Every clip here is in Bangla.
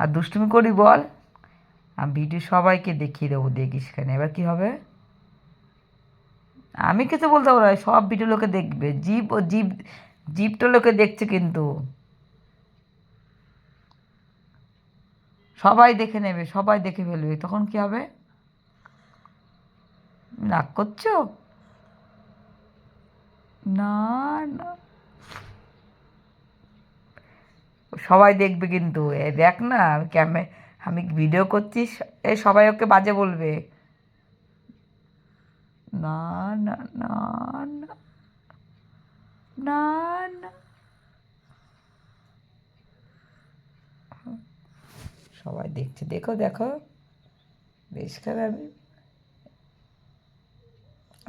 আর দুষ্টুমি করি বল। আমি ভিডিও সবাইকে দেখিয়ে দেবো, দেখিস কেন। এবার কী হবে? আমি কিছু বলতে পারব সব ভিডিও লোকে দেখবে। জীব ও জীব, জীবটা লোকে দেখছে কিন্তু। সবাই দেখে নেবে, সবাই দেখে ফেলবে। তখন কি হবে? রাগ করছ? না না। সবাই দেখবে কিন্তু। এ দেখ না ক্যামে, আমি ভিডিও করছি, এ সবাই ওকে বাজে বলবে। না না না না সবাই দেখছে, দেখো দেখো। বেশ খারাপ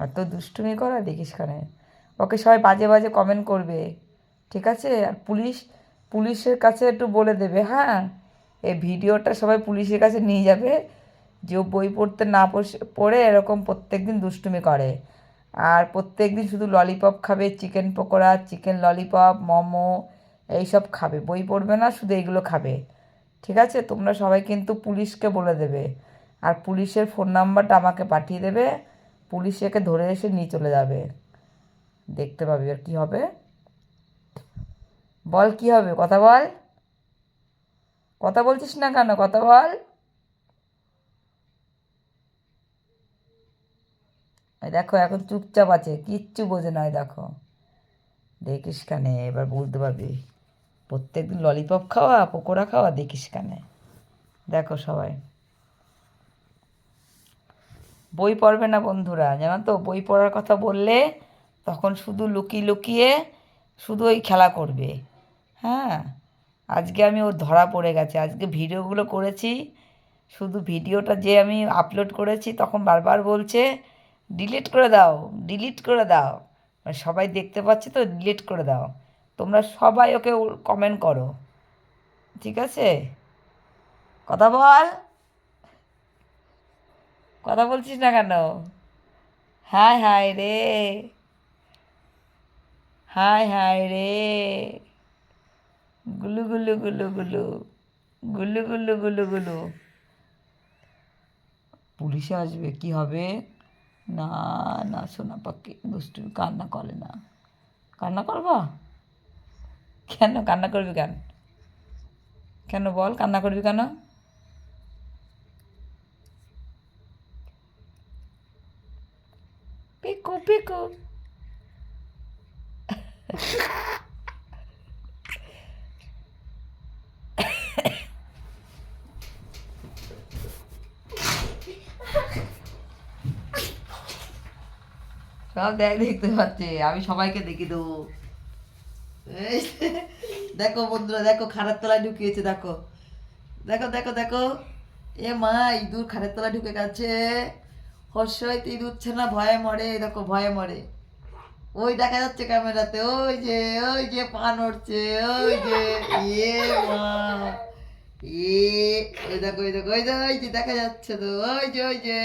এত দুষ্টুমি করা দেখিস ওকে সবাই বাজে বাজে কমেন্ট করবে। ঠিক আছে? আর পুলিশ পুলিশের কাছে একটু বলে দেবে হ্যাঁ? এই ভিডিওটা সবাই পুলিশের কাছে নিয়ে যাবে। যে বই পড়তে না পড়ে এরকম প্রত্যেক দিন দুষ্টুমি করে। আর প্রত্যেক দিন শুধু ললিপপ খাবে chicken pakora chicken lollipop momo, এইসব খাবে। বই পড়বে না, শুধু এইগুলো খাবে। ঠিক আছে? তোমরা সবাই কিন্তু পুলিশকে বলে দেবে। আর পুলিশের ফোন নাম্বারটা আমাকে পাঠিয়ে দেবে। পুলিশ একে ধরে এসে নিয়ে চলে যাবে। দেখতে পাবি আর কী হবে। বল কি হবে? কথা বল। কথা বলছিস না কেন? কথা বল। দেখো, এখন চুপচাপ আছে। কিচ্ছু বোঝে না, এই দেখো। দেখিস কানে? এবার বলতে পারবি। প্রত্যেকদিন ললিপপ খাওয়া, পকোড়া খাওয়া, দেখিস কানে? দেখো সবাই। বই পড়বে না বন্ধুরা, জানো তো? বই পড়ার কথা বললে তখন শুধু লুকিয়ে লুকিয়ে শুধু ওই খেলা করবে। হ্যাঁ আজকে আমি ওর ধরা পড়ে গেছে। আজকে ভিডিওগুলো করেছি, শুধু ভিডিওটা যে আমি আপলোড করেছি তখন বারবার বলছে ডিলিট করে দাও ডিলিট করে দাও। মানে সবাই দেখতে পাচ্ছে তো ডিলিট করে দাও। তোমরা সবাই ওকে কমেন্ট করো। ঠিক আছে? কথা বল। কথা বলছিস না কেন? হাই হাই রে। হাই হাই রে। গুলু গুলু গুলু গুলু। গুলু গুলু গুলু গুলু। পুলিশে আসবে, কি হবে? না না, সোনা পাখি দুষ্টু কান্না করে না। কান্না করবা? কেন কান্না করবি কেন? কেন বল, কান্না করবি কেন? পিকু পিকু। সব দেখ, দেখতে পাচ্ছে। আমি সবাইকে দেখি দেবো দেখো বন্ধুরা, দেখো খারাপ তলায় ঢুকিয়েছে, দেখো। দেখো দেখো দেখো। এ মা, ইঁদুর খারের তলায় ঢুকে গেছে। হর্ষই তো ইঁদুর না, ভয়ে মরে, দেখো, ভয়ে মরে। ওই দেখা যাচ্ছে ক্যামেরাতে, ওই যে ওই যে পা নড়ছে, ওই যে। ইয়ে মা, এ, ওই দেখো ওই দেখো, ওই যে ওই যে দেখা যাচ্ছে তো, ওই যে ওই যে।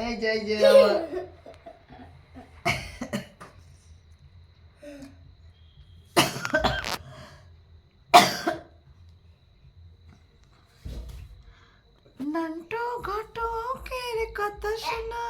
এই যে এই যে আমার। নান্টু ঘটকের কথা শোনা।